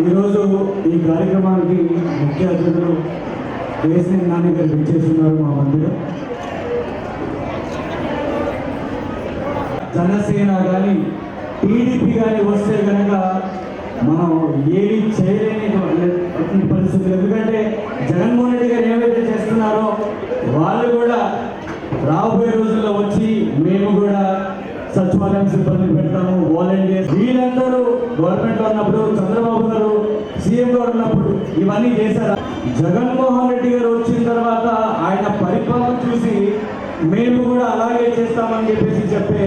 ఈరోజు ఈ కార్యక్రమానికి ముఖ్య అతిథులు కేసీ నాని గారు విచ్చేస్తున్నారు మా మందిరం జనసేన కానీ టీడీపీ కానీ వస్తే కనుక మనం ఏమీ చేయలేని పరిస్థితులు. ఎందుకంటే జగన్మోహన్ రెడ్డి గారు ఏవైతే చేస్తున్నారో వాళ్ళు కూడా రాబోయే రోజుల్లో వచ్చి మేము కూడా సచివాలయం సిబ్బంది పెడతాము వాలంటీర్స్ వీళ్ళందరూ గవర్నమెంట్ ఉన్నప్పుడు చంద్రబాబు గారు సీఎం గారు ఉన్నప్పుడు ఇవన్నీ చేశారు? జగన్మోహన్ రెడ్డి గారు వచ్చిన తర్వాత ఆయన పరిపాలన చూసి మేము కూడా అలాగే చేస్తామని చెప్పేసి చెప్పే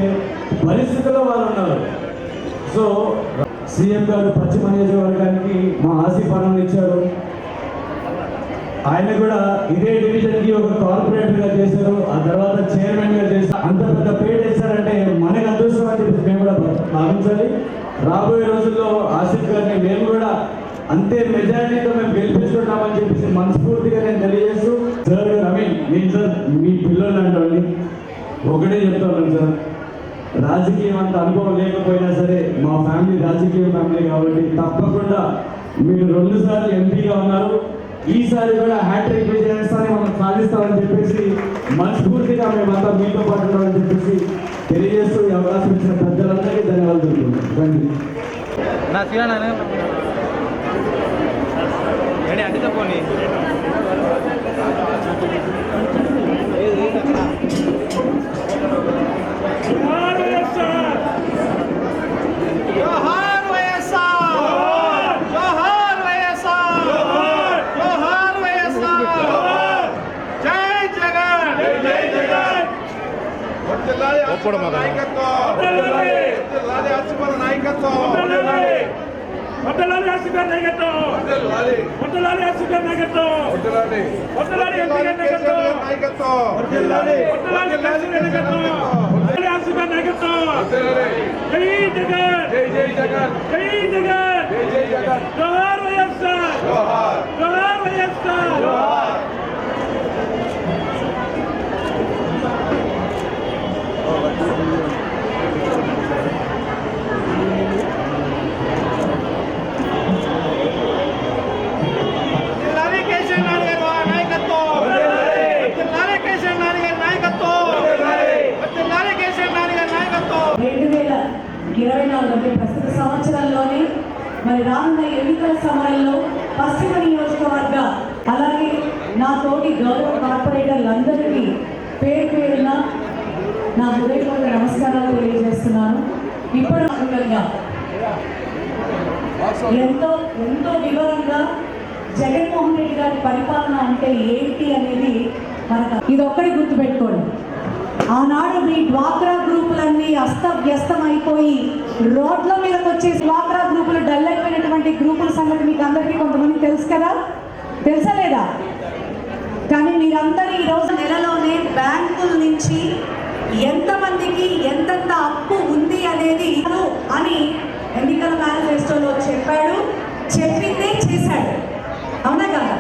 పరిస్థితుల్లో వాళ్ళు ఉన్నారు. సో సీఎం గారు పశ్చిమ నియోజకవర్గానికి మా ఆశీపాలన ఇచ్చారు. ఆయన కూడా ఇదే డివిజన్కి ఒక కార్పొరేటర్గా చేశారు. ఆ తర్వాత చైర్మన్గా చేశారు. అంత పెద్ద పేరు చేశారంటే మనకు అదృష్టం అని చెప్పి మేము కూడా భావించాలి. రాబోయే రోజుల్లో ఆసిఫ్ గారిని మేము కూడా అంతే మెజారిటీతో మేము గెలిపించుకుంటామని చెప్పేసి మనస్ఫూర్తిగా నేను తెలియజేస్తూ సార్ ఐ మీన్ నేను సార్ మీ పిల్లలు అంటే ఒకటే చెప్తాను సార్. రాజకీయం అంత అనుభవం లేకపోయినా సరే మా ఫ్యామిలీ రాజకీయ ఫ్యామిలీ కాబట్టి తప్పకుండా మీరు రెండు సార్లు ఎంపీగా ఉన్నారు. ఈసారి కూడా హ్యాట్రిక్ విజయాన్ని మనం సాధిస్తామని చెప్పేసి మనస్ఫూర్తిగా మేమంతా మీతో పాటు ఉన్నామని చెప్పేసి తెలియజేస్తూ ఈ అవకాశం ఇచ్చిన పెద్దలందరికీ ధన్యవాదాలు తెలుపుతున్నాను థ్యాంక్ యూ నా తీరా ఏంటి అడ్డితే పోనీ జోహార్ వైఎస్ఆర్ జోహార్ వైఎస్ఆర్ జోహార్ వైఎస్ఆర్ జై జగన్ జై జగన్ కూడా మాకు పొట్టలాలి ఆశీర్వాద నాయకత్వం పొట్టలాలి ఆశీర్వాద నాయకత్వం పొట్టలాలి పొట్టలాలి నాయకత్వం పొట్టలాలి పొట్టలాలి నాయకత్వం పొట్టలాలి ఆశీర్వాద నాయకత్వం జై జగన్ జై జై జగన్ జై జగన్. జై జై జగన్. జోహార్ వైఎస్ఆర్. జోహార్. జోహార్ వైఎస్ఆర్. జోహార్. మరి రానున్న ఎన్నికల సమయంలో పశ్చిమ నియోజకవర్గ అలాగే నా తోటి గౌరవ కార్పొరేటర్లందరికీ పేరు పేరున నా హృదయపూర్వక నమస్కారాలు తెలియజేస్తున్నాను. ఇప్పుడు అనుగుణంగా ఎంతో ఎంతో వివరంగా జగన్మోహన్ రెడ్డి గారి పరిపాలన అంటే ఏంటి అనేది మనకు ఇది ఒక్కటి గుర్తుపెట్టుకోండి. ఆనాడు మీ డ్వాక్రా గ్రూపులన్నీ అస్తవ్యస్తం అయిపోయి రోడ్ల మీదకి వచ్చే డ్వాక్రా గ్రూపులు డల్ అయిపోయినటువంటి గ్రూపుల సంగతి మీకు అందరికీ కొంతమంది తెలుసు కదా? తెలుసా లేదా? కానీ మీరందరూ ఈరోజు రోజు నెలలోనే బ్యాంకుల నుంచి ఎంతమందికి ఎంతెంత అప్పు ఉంది అనేది అని ఎన్నికల మేనిఫెస్టోలో చెప్పాడు. చెప్పిందే చేశాడు. అవునా కదా?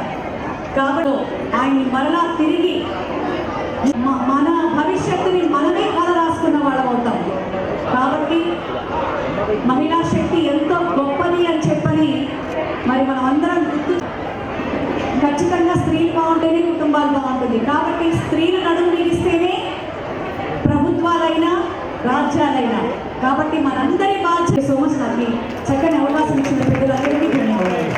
కాబట్టి ఆయన మరలా తిరిగి మ- మన భవిష్యత్తుని మనమే కథ రాసుకున్న వాళ్ళం అవుతాం కాబట్టి మహిళా శక్తి ఎంతో గొప్పది అని చెప్పని మరి మనం అందరం గుర్తు ఖచ్చితంగా స్త్రీలు బాగుంటేనే కుటుంబాలు బాగుంటుంది కాబట్టి స్త్రీలు నడుము బిగిస్తేనే ప్రభుత్వాలైనా రాజ్యాలైనా. కాబట్టి మనందరి బాధ్యత సో మచ్ నాకు ఈ చక్కని అవకాశం ఇచ్చిన పెద్దలందరికీ ధన్యవాదాలు.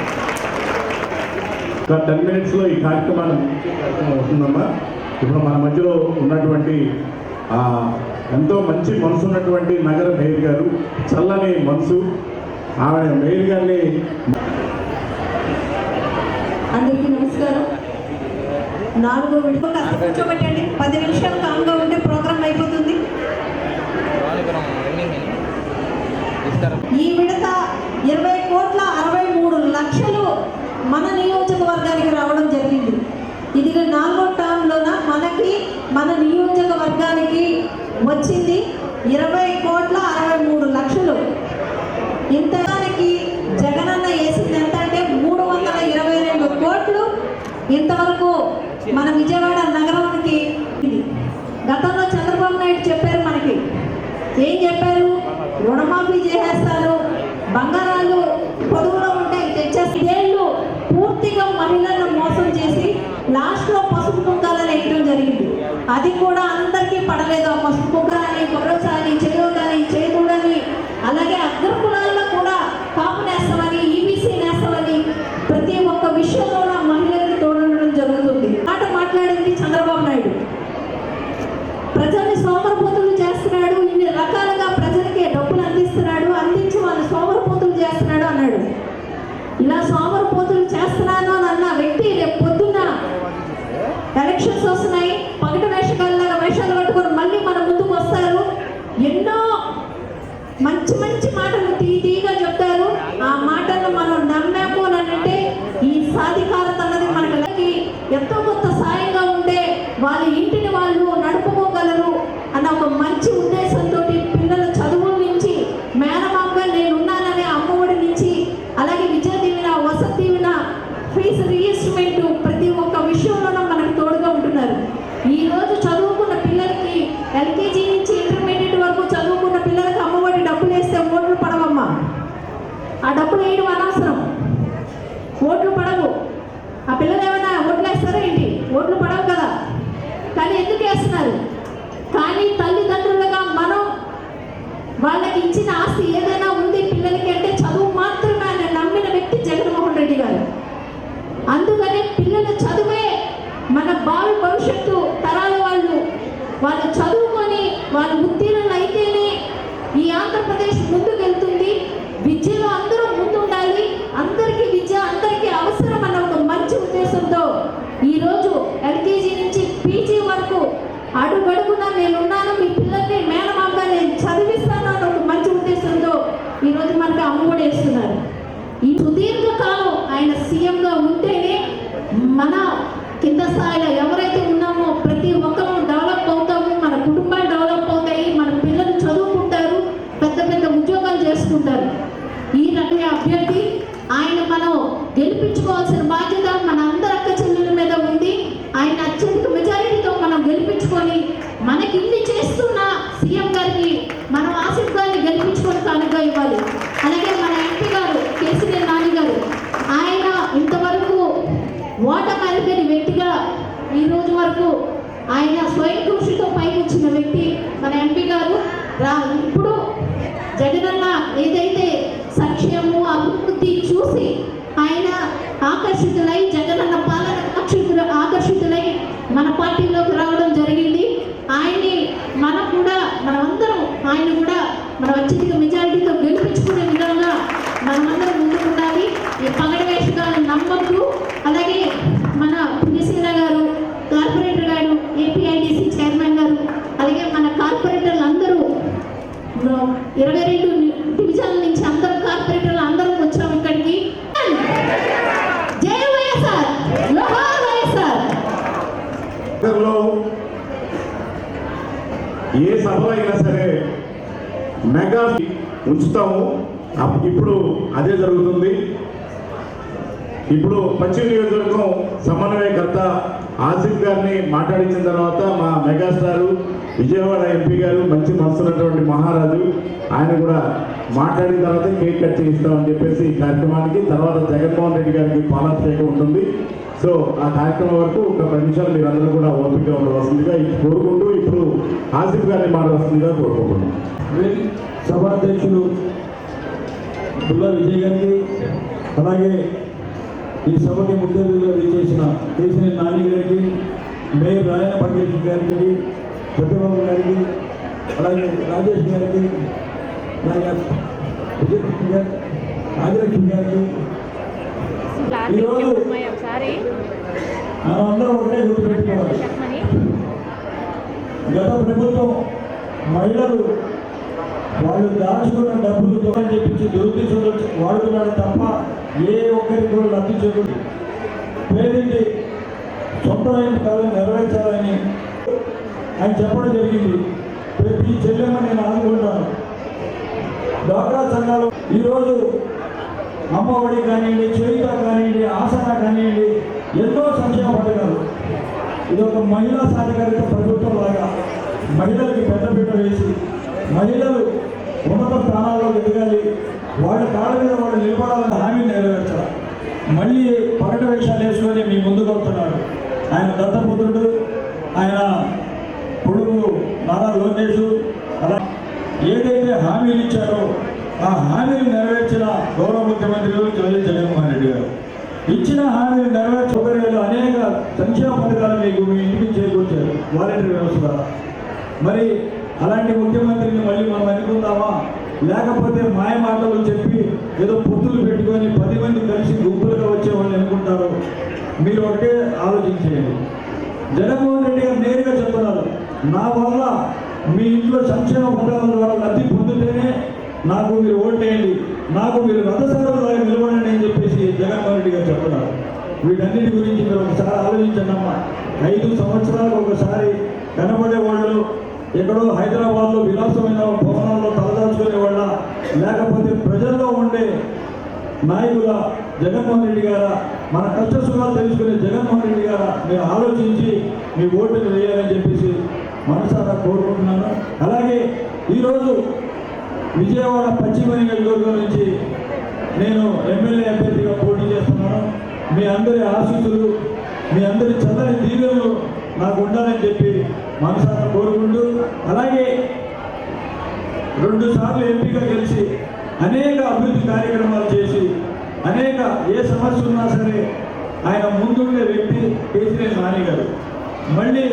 ఒక టెన్ మినిట్స్లో ఈ కార్యక్రమాన్ని అవుతుందమ్మా ఇప్పుడు మన మధ్యలో ఉన్నటువంటి ఎంతో మంచి మనసు ఉన్నటువంటి నగర మేయర్ గారు చల్లని మనసు ఆమె మేయర్ గారిని అందరికీ నమస్కారం. నాలుగో విడత కాస్త కూర్చోబెట్టండి. పది నిమిషాలు కామ్గా ఉంటే ప్రోగ్రామ్ అయిపోతుంది. ఈ విడత ఇరవై కోట్ల అరవై మూడు లక్షలు మన నియోజకవర్గానికి రావడం జరిగింది. ఇది నాలుగో టర్మ్లోన మనకి మన నియోజకవర్గానికి వచ్చింది ఇరవై కోట్ల అరవై మూడు లక్షలు. ఇంతదానికి జగనన్న వేసింది ఎంత అంటే మూడు వందల ఇరవై రెండు కోట్లు. ఇంతవరకు మన విజయవాడ నగరానికి ఇది. గతంలో చంద్రబాబు నాయుడు చెప్పారు మనకి. ఏం చెప్పారు? రుణమాఫీ చేసేస్తారు. బంగారాలు పొదువులో ఉంటే తెచ్చేసి ఇదేళ్ళు పూర్తిగా మహిళలను మోసం చేసి లాస్ట్లో పసుపు కుంకాలను వేయడం జరిగింది అది కూడా అందరికీ పడలేదు ఆ పసుపు కుంకాలని కొర్రసాని చెరువులని చేతుడని అలాగే అగ్రకులాల్లో కూడా కాపు నేస్తామని ఈబీసీ నేస్తామని ప్రతి ఒక్క విషయంలో మహిళలకు తోడడం జరుగుతుంది మాట మాట్లాడింది చంద్రబాబు నాయుడు ప్రజల్ని సోమరపోతులు చేస్తున్నాడు ఇన్ని రకాలుగా ప్రజలకి డబ్బులు అందిస్తున్నాడు అందించి వాళ్ళు సోమరపోతులు చేస్తున్నాడు అన్నాడు ఇలా సోమరపోతులు చేస్తున్నాను అని అన్న వ్యక్తి రేపు పొద్దున్న ఎలక్షన్స్ వస్తున్నాయి పగటి వేషకాలలాగా వేషాలు కట్టుకొని మళ్ళీ మన ముందుకు వస్తారు ఎన్నో మంచి మంచి మాటలు తీగా చెప్తారు ఆ మాటలను మనం నమ్మాము అని అంటే ఈ సాధికారత అన్నది మనకి ఎంతో కొంత సాయంగా ఉంటే వాళ్ళ ఇంటిని వాళ్ళు నడుపుకోగలరు అన్న ఒక మంచి ఉద్దేశంతో పిల్లల చదువుల నుంచి మేనమామగా నేను ఉన్నాననే అమ్మఒడి నుంచి అలాగే విద్యా దీవెన వసతి దీవెన ఫీజు రీఇన్స్ట్రుమెంట్ ప్రతి ఒక్క విషయంలోనూ మనకు తోడుగా ఉంటున్నారు ఈ రోజు చదువుకున్న పిల్లలకి ఎల్కేజీ నుంచి ఇంటర్మీడియట్ వరకు చదువుకున్న పిల్లలకి అమ్మఒడి డబ్బులు వేస్తే ఓట్లు పడవమ్మా ఆ డబ్బులు వేయడం అనవసరం ఓట్లు పడవు ఆ పిల్లలు ఏమైనా ఓట్లు వేస్తారా ఏంటి ఓట్లు పడవు కదా కానీ ఎందుకు వేస్తున్నారు కానీ తల్లిదండ్రులుగా మనం వాళ్ళకి ఇచ్చిన ఆస్తి ఏదైనా ఉంది పిల్లలకి అంటే చదువు మాత్రమే ఆయన నమ్మిన వ్యక్తి జగన్మోహన్ రెడ్డి గారు అందుకనే పిల్లల చదువే మన భావి భవిష్యత్తు తరాల వాళ్ళు వాళ్ళు చదువుకొని వాళ్ళు ఉత్తీర్ణులు అయితేనే ఈ ఆంధ్రప్రదేశ్ ముందుకు వెళ్తుంది విద్యలో అందరూ ముందుండాలి. అందరికీ విద్య అందరికీ అవసరం అన్న ఒక మంచి ఉద్దేశంతో ఈరోజు ఎల్కేజీ నుంచి పీజీ వరకు అడుగడుగునా నేనున్నాను. మీ పిల్లల్ని మేనమామగా నేను చదివిస్తాను అన్న ఒక మంచి ఉద్దేశంతో ఈరోజు మనకి అమ్మఒడి వేస్తున్నారు. ఈ సుదీర్ఘకాలం ఆయన సీఎంగా ఉంటేనే మన కింద స్థాయిలో ఎవరైతే ఉన్నామో ప్రతి ఒక్కరూ డెవలప్ అవుతాము మన కుటుంబాలు డెవలప్ అవుతాయి మన పిల్లలు చదువుకుంటారు పెద్ద పెద్ద ఉద్యోగాలు చేసుకుంటారు ఈ రకమైన అభ్యర్థి ఆయన మనం గెలిపించుకోవాల్సిన బాధ్యత మన అందరి అక్క చెల్లెల మీద ఉంది ఆయన అత్యధిక మెజారిటీతో మనం గెలిపించుకొని మనకి ఇన్ని చేస్తున్న సీఎం గారికి మనం ఆసిఫ్ గారిని గెలిపించుకొని కానుక ఇవ్వాలి అలాగే మన ఎంపీ గారు కేసీఆర్ నాని గారు ఆయన ఇంతవరకు ఓటమి అరిగిన వ్యక్తిగా ఈ రోజు వరకు ఆయన స్వయం కృషితో పైకొచ్చిన వ్యక్తి మన ఎంపీ గారు. రా ఇప్పుడు జగనన్న ఏదైతే సంక్షేమము అభివృద్ధి చూసి ఆయన ఆకర్షితులై జగనన్న పాలన ఆకర్షితులు ఆకర్షితులై మన పార్టీలోకి రావడం జరిగింది. ఆయన్ని మనం కూడా మనమందరం ఆయన కూడా మన అత్యధిక మెజారిటీతో గెలిపించుకునే విధంగా మనమందరం ముందుకు ఉండాలి ఈ పగడి వేషకాలను నమ్మద్దు అలాగే మన పుణ్యశీల గారు కార్పొరేటర్ గారు ఏపీఐడిసి చైర్మన్ గారు అలాగే మన కార్పొరేటర్లు అందరూ ఇరవై రెండు డివిజన్ల నుంచి అందరం కార్పొరేటర్లు అందరం వచ్చాం ఇక్కడికి. ఏ సభలో అయినా సరే మెగా ఉంచుతాము. అప్- ఇప్పుడు అదే జరుగుతుంది. ఇప్పుడు పశ్చిమ నియోజకవర్గం సమన్వయకర్త ఆసిఫ్ గారిని మాట్లాడించిన తర్వాత మా మెగాస్టార్ విజయవాడ ఎంపీ గారు మంచి మనసున్నటువంటి మహారాజు ఆయన కూడా మాట్లాడిన తర్వాత కేక్ కట్ చేయిస్తామని చెప్పేసి ఈ కార్యక్రమానికి తర్వాత జగన్మోహన్ రెడ్డి గారికి పాలాభిషేకం ఉంటుంది. సో ఆ కార్యక్రమం వరకు ఒక పది నిమిషాలు మీరందరూ కూడా ఓపికగా ఉండవలసిందిగా కోరుకుంటూ ఇప్పుడు ఆసిఫ్ గారిని మాట్లాడుతుందిగా కోరుకుంటున్నాం. సభాధ్యక్షులు బుల్లా విజయ్ గారికి అలాగే ఈ సభకి ముఖ్య అతిథిగా విచ్చేసిన కేసీఆర్ నాని గారికి మేయర్ రాయన పటేల్ గారికి సత్యబాబు గారికి అలాగే రాజేష్ గారికి రాజలక్ష్మి గారికి. ఈరోజు అందరం ఒకటే గుర్తుపెట్టుకోవాలి. గత ప్రభుత్వం మహిళలు వాళ్ళు దాచుకున్న డబ్బులు దొంగ చెప్పించి దురుద్దేశంలో వాడుకున్నాడు తప్ప ఏ ఒక్కరికి కూడా లబ్ధి చేయకూడదు. పేదింటి సొంతమైన కళను నెరవేర్చాలని ఆయన చెప్పడం జరిగింది. ప్రతి చెల్లెమ్మ నేను ఆదుకుంటాను. డ్వాక్రా సంఘాలు ఈరోజు అమ్మఒడి కానివ్వండి చేయుత కానివ్వండి ఆసన కానివ్వండి ఎన్నో సంక్షేమ పథకాలు. ఇది ఒక మహిళా సాధికారిత ప్రభుత్వం లాగా మహిళలకి పెద్దపీట వేసి మహిళలు ఉన్నత స్థానాల్లో ఎదగాలి. వాళ్ళ కాళ్ళ మీద వాళ్ళు నిలబడాలని హామీ నెరవేర్చడం మళ్ళీ పగట వేషాలు వేసుకొని మీ ముందుకు వస్తున్నాడు ఆయన దత్తపుత్రుడు ఆయన కొడుకు నారా లోకేష్. అలా ఏదైతే హామీలు ఇచ్చారో ఆ హామీలు నెరవేర్చిన గౌరవ ముఖ్యమంత్రి జగన్ జగన్మోహన్ రెడ్డి గారు. ఇచ్చిన హామీలు నెరవేర్చి అనేక సంక్షేమ పథకాలు మీకు మీ ఇంటికి చేకూర్చారు. వాలంటీర్ వ్యవస్థ ద్వారా. మరి అలాంటి ముఖ్యమంత్రిని మళ్ళీ మనం అనుకుందామా లేకపోతే మాయ మాటలు చెప్పి ఏదో పొత్తులు పెట్టుకొని పది మంది కలిసి గుంపులుగా వచ్చేవాళ్ళు అనుకుంటారు. మీరు ఒకటే ఆలోచించేయండి. జగన్మోహన్ రెడ్డి గారు నేరుగా చెప్తున్నారు నా వల్ల మీ ఇంట్లో సంక్షేమ పథకాల ద్వారా లబ్ధి పొందితేనే నాకు మీరు ఓటేయండి నాకు మీరు రథసారథులాగా నిలబడండి అని చెప్పేసి జగన్మోహన్ రెడ్డి గారు చెప్తున్నారు. వీటన్నిటి గురించి మీరు ఒకసారి ఆలోచించండి అమ్మా ఐదు సంవత్సరాలకు ఒకసారి కనబడే వాళ్ళు ఎక్కడో హైదరాబాద్లో విలాసమైన భవనంలో తలదాచుకునే వాళ్ళ లేకపోతే ప్రజల్లో ఉండే నాయకుల జగన్మోహన్ రెడ్డి గారా మన కష్ట సుఖాలు తెలుసుకునే జగన్మోహన్ రెడ్డి గారా మీరు ఆలోచించి మీ ఓటుని వేయాలని చెప్పేసి మనసారా కోరుకుంటున్నాను. అలాగే ఈరోజు విజయవాడ పశ్చిమ నియోజకవర్గం నుంచి నేను ఎమ్మెల్యే అభ్యర్థిగా పోటీ చేస్తున్నాను. మీ అందరి ఆశీస్సులు మీ అందరి చల్లని దీవెనలు నాకు ఉండాలని చెప్పి మనసారా కోరుకుంటూ అలాగే రెండు సార్లు ఎంపీగా గెలిచి అనేక అభివృద్ధి కార్యక్రమాలు చేసి అనేక ఏ సమస్య ఉన్నా సరే ఆయన ముందుండే వ్యక్తి కేసీఆర్ నాని గారు. మళ్ళీ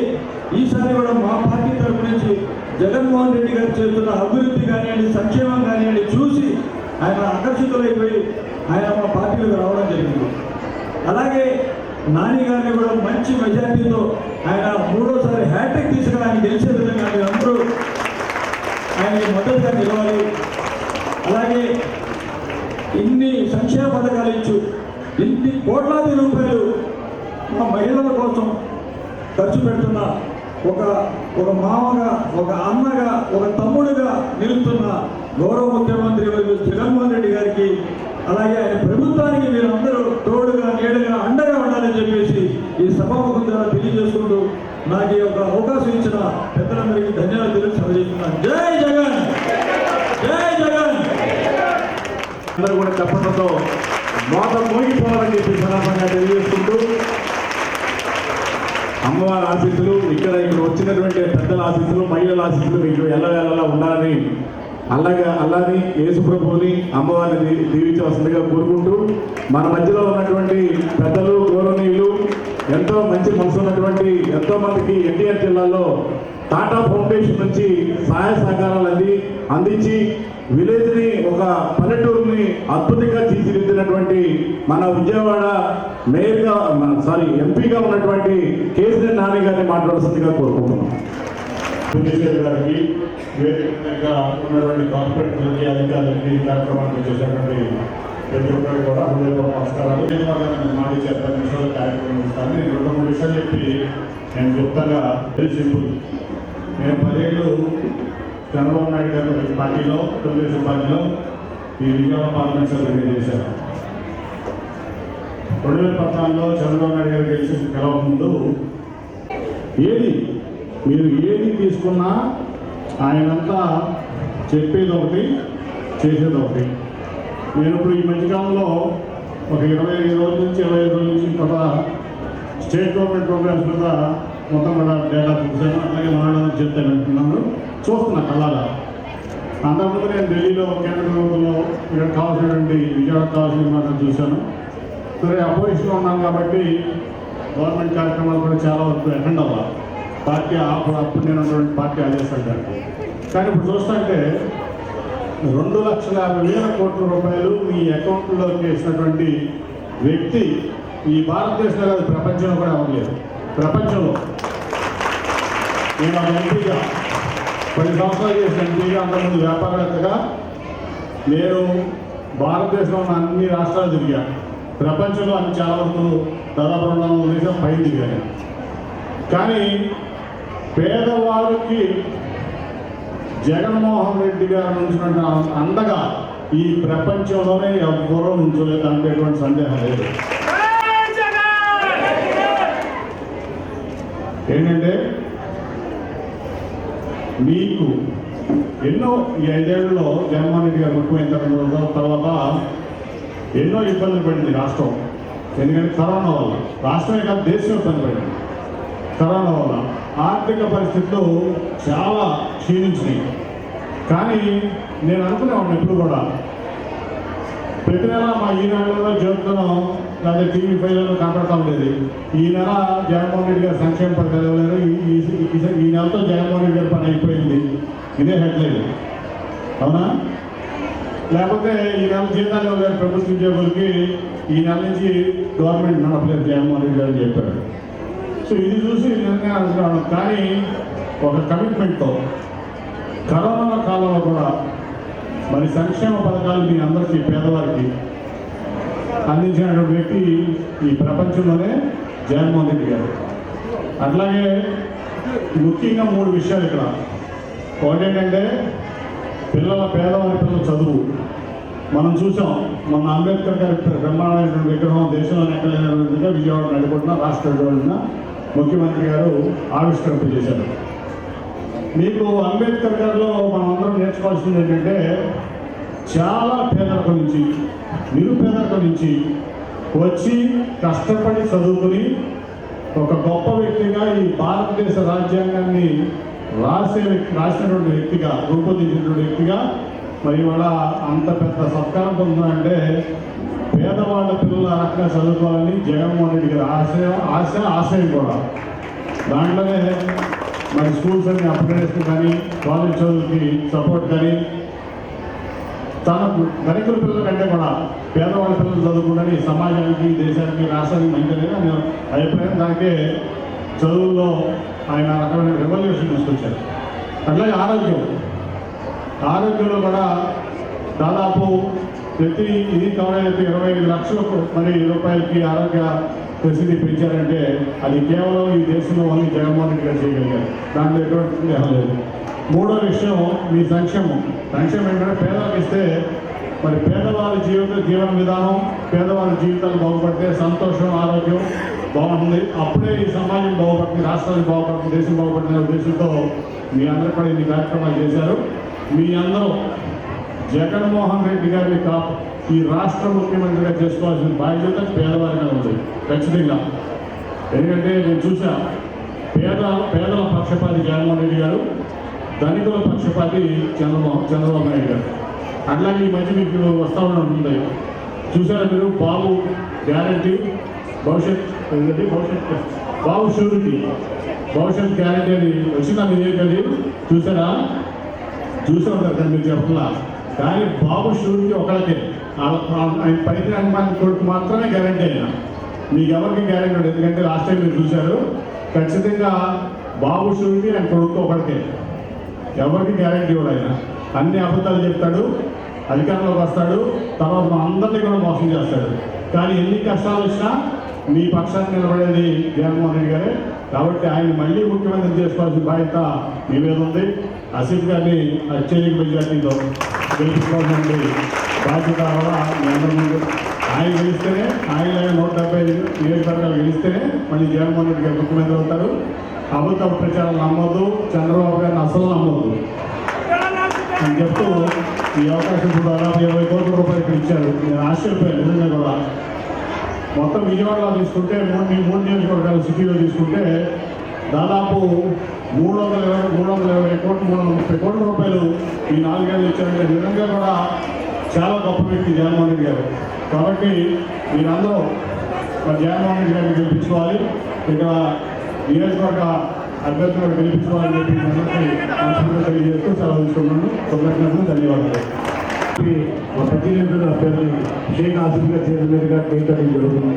ఈసారి కూడా మా పార్టీ తరపు నుంచి జగన్మోహన్ రెడ్డి గారు చేస్తున్న అభివృద్ధి కానివ్వండి సంక్షేమం కానివ్వండి చూసి ఆయన ఆకర్షితులైపోయి ఆయన మా పార్టీలోకి రావడం జరిగింది. అలాగే నాని గారిని కూడా మంచి మెజార్టీతో ఆయన మూడోసారి హ్యాట్రిక్ తీసుకుని ఆయన గెలిచే విధంగా మీరు అందరూ ఆయనకి మద్దతుగా నిలవాలి. అలాగే ఇన్ని సంక్షేమ పథకాలు ఇచ్చు ఇన్ని కోట్లాది రూపాయలు మా మహిళల కోసం ఖర్చు పెడుతున్న ఒక ఒక మామగా ఒక అన్నగా ఒక తమ్ముడుగా నిలుస్తున్న గౌరవ ముఖ్యమంత్రి జగన్మోహన్ రెడ్డి గారికి అలాగే ఆయన ప్రభుత్వానికి మీరు అందరూ తోడుగా నీడగా అండగా ఉండాలని చెప్పేసి ఈ సభాముఖం ద్వారా తెలియజేసుకుంటూ నాకు ఈ యొక్క అవకాశం ఇచ్చిన పెద్దలందరికీ ధన్యవాదాలు తెలియజేస్తున్నాను జై జగన్! జై జగన్! అందరూ కూడా చెప్పడంతో మోత మోగిపోవాలని చెప్పి సందర్భంగా తెలియజేసుకుంటూ అమ్మవారి ఆశీస్సులు ఇక్కడ ఇక్కడ వచ్చినటువంటి పెద్దల ఆశీస్సులు మహిళల ఆశీస్సులు మీకు ఎల్లవేళలా ఉండాలని అలాగే అల్లాని యేసుప్రభుని అమ్మవారిని దీవించవలసిందిగా కోరుకుంటూ మన మధ్యలో ఉన్నటువంటి పెద్దలు గౌరవనీయులు ఎంతో మంచి మనసు ఉన్నటువంటి ఎంతో మందికి ఎన్టీఆర్ జిల్లాలో టాటా ఫౌండేషన్ నుంచి సహాయ సహకారాలు అంది అందించి విలేజ్ని ఒక పల్లెటూరుని అద్భుతంగా తీర్చిదిద్దినటువంటి మన విజయవాడ మేయర్గా సారీ ఎంపీగా ఉన్నటువంటి కేసీఆర్ నాని గారిని మాట్లాడాల్సిందిగా కోరుకుంటున్నాం. గారికి గారికి వేదికగా ఉన్నటువంటి కార్పొరేటర్లకి అధికారులకి ఈ కార్యక్రమాన్ని చేసినటువంటి ప్రతి ఒక్కరికి కూడా హృదయపూర్వక నమస్కారాలు. నేను వాళ్ళని మాట ఇచ్చారు పది నిమిషాలు కార్యక్రమం ఇస్తాను నేను రెండు మూడు విషయాలు చెప్పి నేను క్లుప్తంగా వెరీ సింపుల్ నేను పదేళ్ళు చంద్రబాబు నాయుడు గారి పార్టీలో తెలుగుదేశం పార్టీలో ఈ విజయవాడ పార్లమెంట్ సభ్యుడిగా చేశాను రెండు వేల పద్నాలుగులో చంద్రబాబు నాయుడు గారు గెలిచిన కలవ ముందు ఏది మీరు ఏది తీసుకున్నా ఆయనంతా చెప్పేది ఒకటి చేసేది ఒకటి. నేను ఇప్పుడు ఈ మధ్యకాలంలో ఒక ఇరవై ఐదు రోజుల నుంచి ఇరవై ఐదు రోజుల నుంచి కూడా స్టేట్ గవర్నమెంట్ ప్రోగ్రామ్స్ మీద మొత్తం కూడా డేటా చూశాను. అలాగే మాట్లాడాలని చెప్తాను వింటున్నాను. చూస్తున్నా కళ్ళారా? అంతకుముందు నేను ఢిల్లీలో కేంద్ర ప్రభుత్వంలో ఇక్కడ కావాల్సినటువంటి విజయవాడ కావాల్సిన మాట చూశాను. సరే అపోజిషన్లో ఉన్నాను కాబట్టి గవర్నమెంట్ కార్యక్రమాలు కూడా చాలా వరకు అటెండ్ అవ్వాలి. పార్టీ అప్పుడు అప్పుడు నేను ఉన్నటువంటి పార్టీ ఆదేశాలు కానీ ఇప్పుడు చూస్తుంటే రెండు లక్షల యాభై వేల కోట్ల రూపాయలు మీ అకౌంట్లో వేసినటువంటి వ్యక్తి ఈ భారతదేశంలో కాదు ప్రపంచంలో కూడా అవ్వలేదు. ప్రపంచంలో. నేను ఒక ఎంపీగా పది సంవత్సరాలు చేసిన ఎంపీగా అంతకుముందు వ్యాపారవేత్తగా నేను భారతదేశంలో ఉన్న అన్ని రాష్ట్రాలు తిరిగా. ప్రపంచంలో అన్ని చాలా వరకు దాదాపు రెండు వందల దేశం పైన తిరిగాను. కానీ పేదవారికి జగన్మోహన్ రెడ్డి గారు ఉంచినట్టు అండగా ఈ ప్రపంచంలోనే ఎవ్వరూ ఉంచలేదు దాంట్లో ఎటువంటి సందేహం లేదు. ఏంటంటే మీకు ఎన్నో ఈ ఐదేళ్ళలో జగన్మోహన్ రెడ్డి గారు ముఖ్యమైన తర్వాత తర్వాత ఎన్నో ఇబ్బందులు పడింది రాష్ట్రం. ఎందుకంటే కరోనా వల్ల. రాష్ట్రమే కాదు దేశం ఇబ్బంది పడింది. కరోనా వల్ల. ఆర్థిక పరిస్థితులు చాలా క్షీణించినాయి. కానీ నేను అనుకునేవాడిని ఎప్పుడు కూడా. ప్రతి నెల మా ఈనాడులో జ్యోతిలో లేదా టీవీ ఫైల్లో కనపడతా ఉండేది. ఈ నెల జగన్మోహన్ రెడ్డి గారు సంక్షేమ పథకాలు ఈ- ఈ- నెలతో జగన్మోహన్ రెడ్డి గారి పని అయిపోయింది. ఇదే హెడ్లైన్. అవునా? లేకపోతే ఈ నెల జీతాలు ఇవ్వలేదు ప్రభుత్వ ఉద్యోగులకి ఈ నెల నుంచి గవర్నమెంట్ నడపలేదు జగన్మోహన్ రెడ్డి గారు చెప్పారు. సో ఇది చూసి నిర్ణయం అనుకున్నాను కానీ ఒక కమిట్మెంట్తో కరోనా కాలంలో కూడా మరి సంక్షేమ పథకాలు మీ అందరికీ పేదవారికి అందించినటువంటి వ్యక్తి ఈ ప్రపంచంలోనే జగన్మోహన్ రెడ్డి గారు. అట్లాగే ముఖ్యంగా మూడు విషయాలు ఇక్కడ. ఒకటి ఏంటంటే పిల్లల పేదవారి పిల్లల చదువు. మనం చూసాం మన అంబేద్కర్ గారి బ్రహ్మాండమైనటువంటి విగ్రహం దేశంలోనే ఎక్కడ విజయవాడ నడుపుకుంటున్న రాష్ట్ర నడుపుకుంటున్న ముఖ్యమంత్రి గారు ఆవిష్కరింప చేశారు. మీకు అంబేద్కర్ గారిలో మనమందరం నేర్చుకోవాల్సింది ఏంటంటే చాలా పేదరికం నుంచి నిరుపేదరికం నుంచి వచ్చి కష్టపడి చదువుకుని ఒక గొప్ప వ్యక్తిగా ఈ భారతదేశ రాజ్యాంగాన్ని రాసే వ్యక్తి రాసినటువంటి వ్యక్తిగా రూపొందించినటువంటి వ్యక్తిగా మరి ఇవాళ అంత పెద్ద సత్కారం పొందుతుందంటే పేదవాళ్ళ పిల్లలు ఆ రకంగా చదువుకోవాలని జగన్మోహన్ రెడ్డి గారు ఆశయం ఆశ ఆశయం కూడా. దాంట్లోనే మరి స్కూల్స్ అన్ని అప్గ్రేడేషన్ కానీ కాలేజ్ చదువుకి సపోర్ట్ కానీ తనకు ధనికుల పిల్లల కంటే కూడా పేదవాళ్ళ పిల్లలు చదువుకుంటే సమాజానికి దేశానికి రాష్ట్రానికి మంచిది అని అభిప్రాయం. దానికే చదువుల్లో ఆయన రకమైన రెవల్యూషన్ తీసుకొచ్చారు. అట్లాగే ఆరోగ్యం. ఆరోగ్యంలో కూడా దాదాపు ప్రతి ఇది కవర్ ఇరవై ఐదు లక్షల మరి రూపాయలకి ఆరోగ్య ఫెసిలిటీ పెంచారంటే అది కేవలం ఈ దేశంలో ఓన్లీ జగన్మోహన్ రెడ్డి గారు చేయగలిగారు. దాంట్లో ఎటువంటి సందేహం లేదు. మూడో విషయం మీ సంక్షేమం. సంక్షేమం ఏంటంటే పేదలకు ఇస్తే మరి పేదవారి జీవిత జీవన విధానం పేదవారి జీవితాలు బాగుపడితే సంతోషం ఆరోగ్యం బాగుంటుంది. అప్పుడే ఈ సమాజం బాగుపడుతుంది రాష్ట్రాలు బాగుపడుతుంది దేశం బాగుపడుతుంది ఉద్దేశంతో మీ అందరూ కూడా ఇన్ని కార్యక్రమాలు చేశారు. మీ అందరూ జగన్మోహన్ రెడ్డి గారిని కాపు ఈ రాష్ట్ర ముఖ్యమంత్రిగా చేసుకోవాల్సిన బాధ్యత పేదవారిగా ఉంది. ఖచ్చితంగా. ఎందుకంటే నేను చూసా పేద పేదల పక్షపాతి జగన్మోహన్ రెడ్డి గారు ధనికుల పక్షపాతి చంద్రబాబు చంద్రబాబు నాయుడు గారు. అట్లాగే ఈ మధ్య మీకు వస్తా ఉంటుంది. చూసారా మీరు? బాబు గ్యారంటీ భవిష్యత్ భవిష్యత్ బాబు షూరిటీ. భవిష్యత్ గ్యారంటీ అని వచ్చిందా మీ దగ్గరికి చూసారా చూసే ఉంటారు కదా మీరు చెప్పలా? కానీ బాబు షూరిటీ ఒకళ్ళకే. ఆయన పైకి అనుమానం కొడుకు మాత్రమే గ్యారంటీ అయినా. మీకు ఎవరికి గ్యారంటీ ఉండదు. ఎందుకంటే లాస్ట్ టైం మీరు చూశారు ఖచ్చితంగా బాబు షూరిటీ ఆయన కొడుకు ఒకరికే ఎవరికి గ్యారంటీ ఇవ్వడు ఆయన. అన్ని అబద్ధాలు చెప్తాడు అధికారంలోకి వస్తాడు తర్వాత మా అందరినీ కూడా మోసం చేస్తాడు. కానీ ఎన్ని కష్టాలు వచ్చినా మీ పక్షాన్ని నిలబడేది జగన్మోహన్ రెడ్డి గారే. కాబట్టి ఆయన మళ్ళీ ముఖ్యమంత్రి చేసుకోవాల్సిన బాధ్యత మీ మీద ఉంది. అసీఫ్ గారిని అత్యధిక మెజార్టీతో గెలిపించుకోవాల్సిన బాధ్యత కూడా ముందు ఆయన గెలిస్తేనే ఆయన నూట డెబ్బై ఐదు నియోజకవర్గాలు గెలిస్తేనే మళ్ళీ జగన్మోహన్ రెడ్డి గారు ముఖ్యమంత్రి అవుతారు. అబద్ధ ప్రచారం నమ్మొద్దు చంద్రబాబు గారిని అసలు నమ్మొద్దు. అని చెప్తూ ఈ అవకాశం ఇప్పుడు దాదాపు ఇరవై కోట్ల రూపాయలు ఇక్కడ ఇచ్చారు. నేను ఆశ్చర్యపోయాను నిజంగా కూడా. మొత్తం విజయవాడలో తీసుకుంటే మూడు మూడు నియోజకవర్గాలు సిటీలో తీసుకుంటే దాదాపు మూడు వందల ఇరవై మూడు వందల ఇరవై కోట్లు మూడు వందల ముప్పై కోట్ల రూపాయలు ఈ నాలుగేళ్ళు ఇచ్చారంటే నిజంగా కూడా చాలా గొప్ప వ్యక్తి జగన్మోహన్ రెడ్డి గారు. కాబట్టి మీరందరూ మరి జగన్మోహన్ రెడ్డి గారిని గెలిపించుకోవాలి. ఇక్కడ నియోజకవర్గ అభ్యర్థులను గెలిపించుకోవాలని చెప్పి మీ తెలియజేస్తూ సెలవు తీసుకున్నాను కృతజ్ఞతలు ధన్యవాదాలు. మా ప్రతినిధుల అభ్యర్థి షేక్ ఆసిఫ్ గారు చైర్మన్గా కేటాయించడం జరుగుతుంది.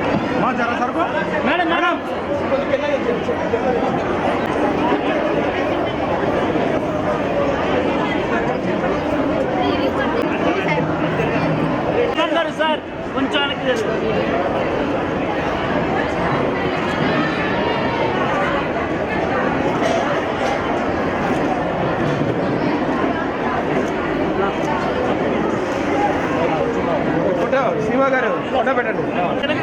తెలుసుకుంటారు ముఖ్యమంత్రి మేడం మేడం. సార్ సార్ కొంచెం వెనక్కి